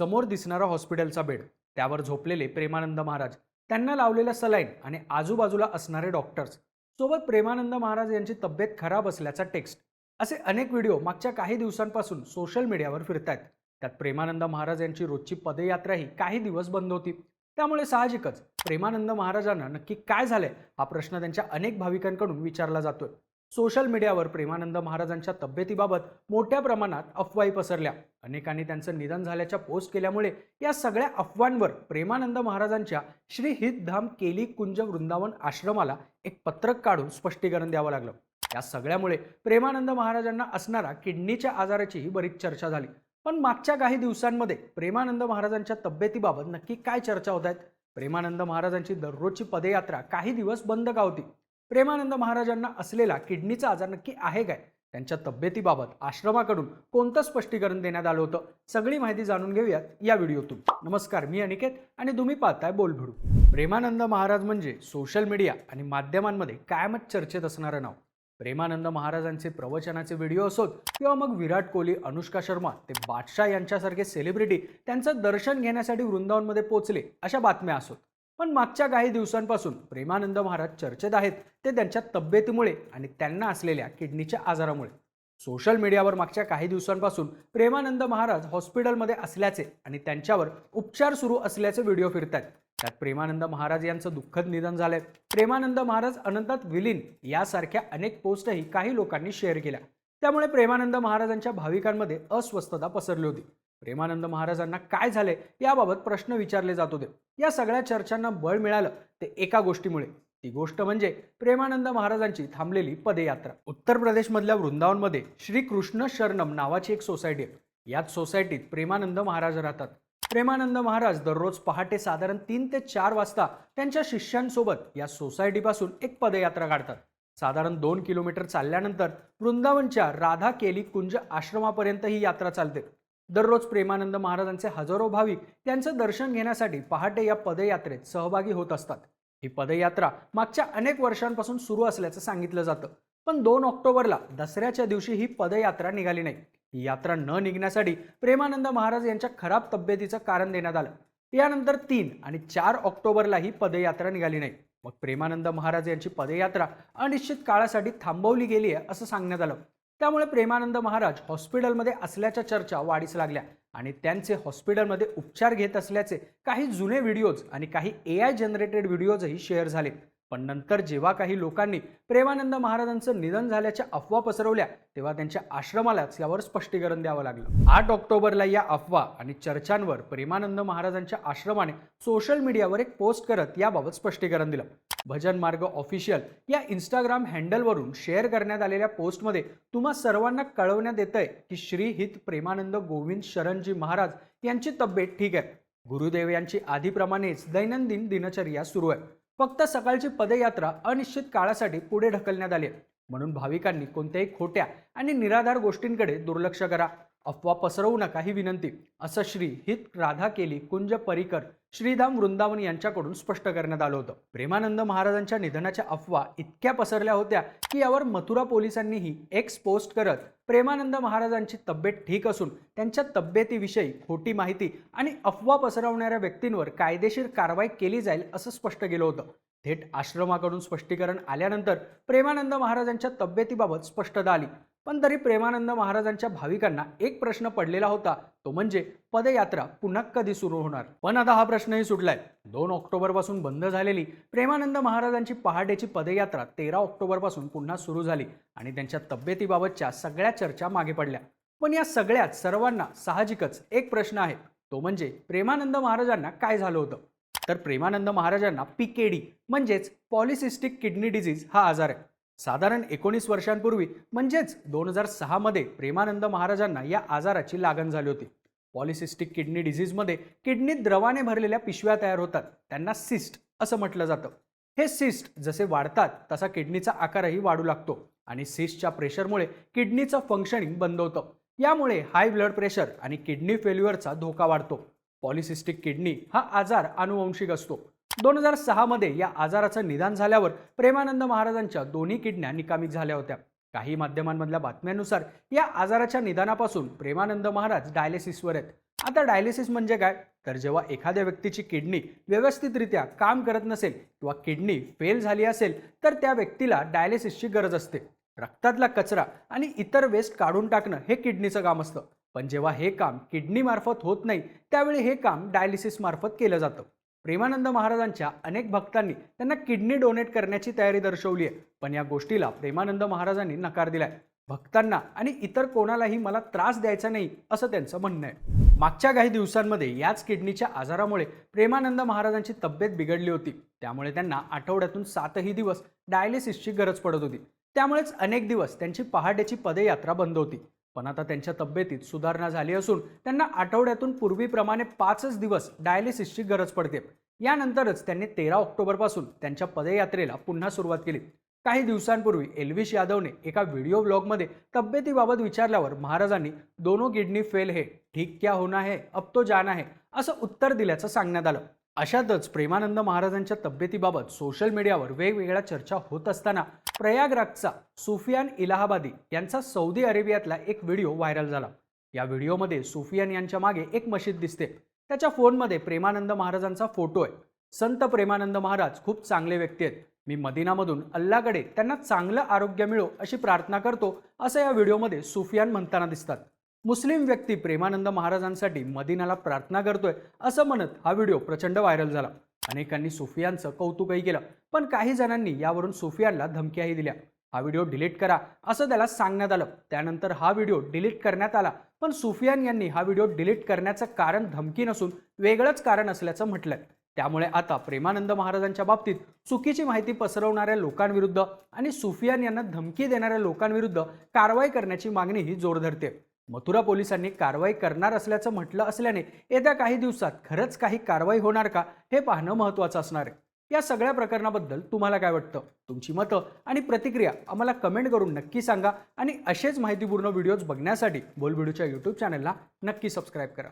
समोर दिसणारा हॉस्पिटलचा बेड त्यावर झोपलेले प्रेमानंद महाराज त्यांना लावलेलं सलाईन आणि आजूबाजूला असणारे डॉक्टर्स. सोबत प्रेमानंद महाराज यांची तब्येत खराब असल्याचा टेक्स्ट. असे अनेक व्हिडिओ मागच्या काही दिवसांपासून सोशल मीडियावर फिरतायत. त्यात प्रेमानंद महाराज यांची रोजची पदयात्राही काही दिवस बंद होती. त्यामुळे साहजिकच प्रेमानंद महाराजांना नक्की काय झालंय हा प्रश्न त्यांच्या अनेक भाविकांकडून विचारला जातोय. सोशल मीडियावर प्रेमानंद महाराजांच्या तब्येतीबाबत मोठ्या प्रमाणात अफवाई पसरल्या. अनेकांनी त्यांचं निधन झाल्याच्या पोस्ट केल्यामुळे या सगळ्या अफवांवर प्रेमानंद महाराजांच्या श्री हितधाम केली कुंज वृंदावन आश्रमाला एक पत्रक काढून स्पष्टीकरण द्यावं लागलं. या सगळ्यामुळे प्रेमानंद महाराजांना असणारा किडनीच्या आजाराचीही बरीच चर्चा झाली. पण मागच्या काही दिवसांमध्ये प्रेमानंद महाराजांच्या तब्येतीबाबत नक्की काय चर्चा होत आहेत? प्रेमानंद महाराजांची दररोजची पदयात्रा काही दिवस बंद का होती? प्रेमानंद महाराजांना असलेला किडनीचा आजार नक्की आहे काय? त्यांच्या तब्येतीबाबत आश्रमाकडून कोणतं स्पष्टीकरण देण्यात आलं होतं? सगळी माहिती जाणून घेऊयात या व्हिडिओतून. नमस्कार मी अनिकेत आणि तुम्ही पाहताय बोलभिडू. प्रेमानंद महाराज म्हणजे सोशल मीडिया आणि माध्यमांमध्ये कायमच चर्चेत असणारं नाव. प्रेमानंद महाराजांचे प्रवचनाचे व्हिडिओ असोत किंवा मग विराट कोहली अनुष्का शर्मा ते बादशाह यांच्यासारखे सेलिब्रिटी त्यांचं दर्शन घेण्यासाठी वृंदावनमध्ये पोचले अशा बातम्या असोत. पण मागच्या काही दिवसांपासून प्रेमानंद महाराज चर्चेत आहेत. ते त्यांच्या तब्येतीमुळे आणि त्यांना असलेल्या किडनीच्या आजारामुळे. सोशल मीडियावर मागच्या काही दिवसांपासून प्रेमानंद महाराज हॉस्पिटलमध्ये असल्याचे आणि त्यांच्यावर उपचार सुरू असल्याचे व्हिडिओ फिरतात त्यात प्रेमानंद महाराज यांचं दुःखद निधन झालंय. प्रेमानंद महाराज अनंतात विलीन यासारख्या अनेक पोस्टही काही लोकांनी शेअर केल्या. त्यामुळे प्रेमानंद महाराजांच्या भाविकांमध्ये अस्वस्थता पसरली होती. प्रेमानंद महाराजांना काय झाले याबाबत प्रश्न विचारले जात होते. या सगळ्या चर्चांना बळ मिळालं ते एका गोष्टीमुळे. ती गोष्ट म्हणजे प्रेमानंद महाराजांची थांबलेली पदयात्रा. उत्तर प्रदेशमधल्या वृंदावनमध्ये श्री कृष्ण शरणम नावाची एक सोसायटी आहे. याच सोसायटीत प्रेमानंद महाराज राहतात. प्रेमानंद महाराज दररोज पहाटे साधारण तीन ते चार वाजता त्यांच्या शिष्यांसोबत या सोसायटीपासून एक पदयात्रा काढतात. साधारण दोन किलोमीटर चालल्यानंतर वृंदावनच्या राधा केली कुंज आश्रमापर्यंत ही यात्रा चालते. दररोज प्रेमानंद महाराजांचे हजारो भाविक त्यांचं दर्शन घेण्यासाठी पहाटे या पदयात्रेत सहभागी होत असतात. ही पदयात्रा मागच्या अनेक वर्षांपासून सुरू असल्याचं सांगितलं जातं. पण दोन ऑक्टोबरला दसऱ्याच्या दिवशी ही पदयात्रा निघाली नाही. ही यात्रा न निघण्यासाठी प्रेमानंद महाराज यांच्या खराब तब्येतीचं कारण देण्यात आलं. यानंतर तीन आणि चार ऑक्टोबरला ही पदयात्रा निघाली नाही. मग प्रेमानंद महाराज यांची पदयात्रा अनिश्चित काळासाठी थांबवली गेली आहे असं सांगण्यात आलं. त्यामुळे प्रेमानंद महाराज हॉस्पिटलमध्ये असल्याच्या चर्चा वाढीस लागल्या आणि त्यांचे हॉस्पिटलमध्ये उपचार घेत असल्याचे काही जुने व्हिडिओज आणि काही ए आय जनरेटेड व्हिडिओजही शेअर झाले. पण नंतर जेव्हा काही लोकांनी प्रेमानंद महाराजांचं निधन झाल्याच्या अफवा पसरवल्या तेव्हा त्यांच्या आश्रमालाच यावर स्पष्टीकरण द्यावं लागलं. आठ ऑक्टोबरला या अफवा आणि चर्चांवर प्रेमानंद महाराजांच्या आश्रमाने सोशल मीडियावर एक पोस्ट करत याबाबत स्पष्टीकरण दिलं. भजन मार्ग ऑफिशियल या इंस्टाग्राम हँडलवरून शेअर करण्यात आलेल्या पोस्टमध्ये तुम्हा सर्वांना कळवण्यात येतंय की श्री हित प्रेमानंद गोविंद शरणजी महाराज यांची तब्येत ठीक आहे. गुरुदेव यांची आधीप्रमाणेच दैनंदिन दिनचर्या सुरू आहे. फक्त सकाळची पदयात्रा अनिश्चित काळासाठी पुढे ढकलण्यात आली म्हणून भाविकांनी कोणत्याही खोट्या आणि निराधार गोष्टींकडे दुर्लक्ष करा. अफवा पसरवू नका ही विनंती. असं श्री हित राधा केली कुंज परिकर श्रीधाम वृंदावन यांच्याकडून स्पष्ट करण्यात आलं होतं. प्रेमानंद महाराजांच्या निधनाच्या अफवा इतक्या पसरल्या होत्या की यावर मथुरा पोलिसांनीही एक्स पोस्ट करत प्रेमानंद महाराजांची तब्येत ठीक असून त्यांच्या तब्येतीविषयी खोटी माहिती आणि अफवा पसरवणाऱ्या व्यक्तींवर कायदेशीर कारवाई केली जाईल असं स्पष्ट केलं होतं. थेट आश्रमाकडून स्पष्टीकरण आल्यानंतर प्रेमानंद महाराजांच्या तब्येतीबाबत स्पष्टता आली. पण तरी प्रेमानंद महाराजांच्या भाविकांना एक प्रश्न पडलेला होता. तो म्हणजे पदयात्रा पुन्हा कधी सुरू होणार? पण आता हा प्रश्नही सुटलाय. दोन ऑक्टोबरपासून बंद झालेली प्रेमानंद महाराजांची पहाटेची पदयात्रा तेरा ऑक्टोबरपासून पुन्हा सुरू झाली आणि त्यांच्या तब्येतीबाबतच्या सगळ्या चर्चा मागे पडल्या. पण या सगळ्यात सर्वांना साहजिकच एक प्रश्न आहे. तो म्हणजे प्रेमानंद महाराजांना काय झालं होतं? तर प्रेमानंद महाराजांना पीकेडी म्हणजेच पॉलिसिस्टिक किडनी डिझीज हा आजार आहे. साधारण एकोणीस वर्षांपूर्वी म्हणजेच दोन हजार सहामध्ये प्रेमानंद महाराजांना या आजाराची लागण झाली होती. पॉलिसिस्टिक किडनी डिझीजमध्ये किडनीत द्रवाने भरलेल्या पिशव्या तयार होतात. त्यांना सिस्ट असं म्हटलं जातं. हे सिस्ट जसे वाढतात तसा किडनीचा आकारही वाढू लागतो आणि सिस्टच्या प्रेशरमुळे किडनीचं फंक्शनिंग बंद होतं. यामुळे हाय ब्लड प्रेशर आणि किडनी फेल्युअरचा धोका वाढतो. पॉलिसिस्टिक किडनी हा आजार अनुवंशिक असतो. दोन हजार सहामध्ये या आजाराचं निदान झाल्यावर प्रेमानंद महाराजांच्या दोन्ही किडन्या निकामी झाल्या होत्या. काही माध्यमांमधल्या बातम्यांनुसार या आजाराच्या निदानापासून प्रेमानंद महाराज डायलिसिसवर आहेत. आता डायलिसिस म्हणजे काय? तर जेव्हा एखाद्या व्यक्तीची किडनी व्यवस्थितरित्या काम करत नसेल किंवा किडनी फेल झाली असेल तर त्या व्यक्तीला डायलिसिसची गरज असते. रक्तातला कचरा आणि इतर वेस्ट काढून टाकणं हे किडनीचं काम असतं. पण जेव्हा हे काम किडनीमार्फत होत नाही त्यावेळी हे काम डायलिसिस मार्फत केलं जातं. प्रेमानंद महाराजांच्या अनेक भक्तांनी त्यांना किडनी डोनेट करण्याची तयारी दर्शवली आहे. पण या गोष्टीला प्रेमानंद महाराजांनी नकार दिलाय. भक्तांना आणि इतर कोणालाही मला त्रास द्यायचा नाही असं त्यांचं म्हणणं आहे. मागच्या काही दिवसांमध्ये याच किडनीच्या आजारामुळे प्रेमानंद महाराजांची तब्येत बिघडली होती. त्यामुळे त्यांना आठवड्यातून सातही दिवस डायलिसिसची गरज पडत होती. त्यामुळेच अनेक दिवस त्यांची पहाटेची पदयात्रा बंद होती. पण आता त्यांच्या तब्येतीत सुधारणा झाली असून त्यांना आठवड्यातून पूर्वीप्रमाणे पाचच दिवस डायलिसिसची गरज पडते. यानंतरच त्यांनी तेरा ऑक्टोबरपासून त्यांच्या पदयात्रेला पुन्हा सुरुवात केली. काही दिवसांपूर्वी एल्विश यादवने एका व्हिडिओ ब्लॉगमध्ये तब्येतीबाबत विचारल्यावर महाराजांनी दोनों किडनी फेल हे ठीक क्या होना है अब तो जाना है असं उत्तर दिल्याचं सांगण्यात आलं. अशातच प्रेमानंद महाराजांच्या तब्येतीबाबत सोशल मीडियावर वेगवेगळ्या चर्चा होत असताना प्रयागराजचा सुफियान इलाहाबादी यांचा सौदी अरेबियातला एक व्हिडिओ व्हायरल झाला. या व्हिडिओमध्ये सुफियान यांच्या मागे एक मशीद दिसते. त्याच्या फोनमध्ये प्रेमानंद महाराजांचा फोटो आहे. संत प्रेमानंद महाराज खूप चांगले व्यक्ती आहेत. मी मदिनामधून अल्लाकडे त्यांना चांगलं आरोग्य मिळो अशी प्रार्थना करतो असं या व्हिडिओमध्ये सुफियान म्हणताना दिसतात. मुस्लिम व्यक्ती प्रेमानंद महाराजांसाठी मदिनाला प्रार्थना करतोय असं म्हणत हा व्हिडिओ प्रचंड व्हायरल झाला. अनेकांनी सुफियानचं कौतुकही केलं पण काही जणांनी यावरून सुफियानला धमक्याही दिल्या. हा व्हिडिओ डिलीट करा असं त्याला सांगण्यात आलं. त्यानंतर हा व्हिडिओ डिलीट करण्यात आला पण सुफियान यांनी हा व्हिडिओ डिलीट करण्याचं कारण धमकी नसून वेगळंच कारण असल्याचं म्हटलंय. त्यामुळे आता प्रेमानंद महाराजांच्या बाबतीत चुकीची माहिती पसरवणाऱ्या लोकांविरुद्ध आणि सुफियान यांना धमकी देणाऱ्या लोकांविरुद्ध कारवाई करण्याची मागणीही जोर धरते मथुरा पोलिसांनी कारवाई करणार असल्याचं म्हटलं असल्याने येत्या काही दिवसात खरंच काही कारवाई होणार का हे पाहणं महत्त्वाचं असणार आहे. या सगळ्या प्रकरणाबद्दल तुम्हाला काय वाटतं? तुमची मतं आणि प्रतिक्रिया आम्हाला कमेंट करून नक्की सांगा आणि असेच माहितीपूर्ण व्हिडिओज बघण्यासाठी बोलबिडूच्या यूट्यूब चॅनलला नक्की सबस्क्राईब करा.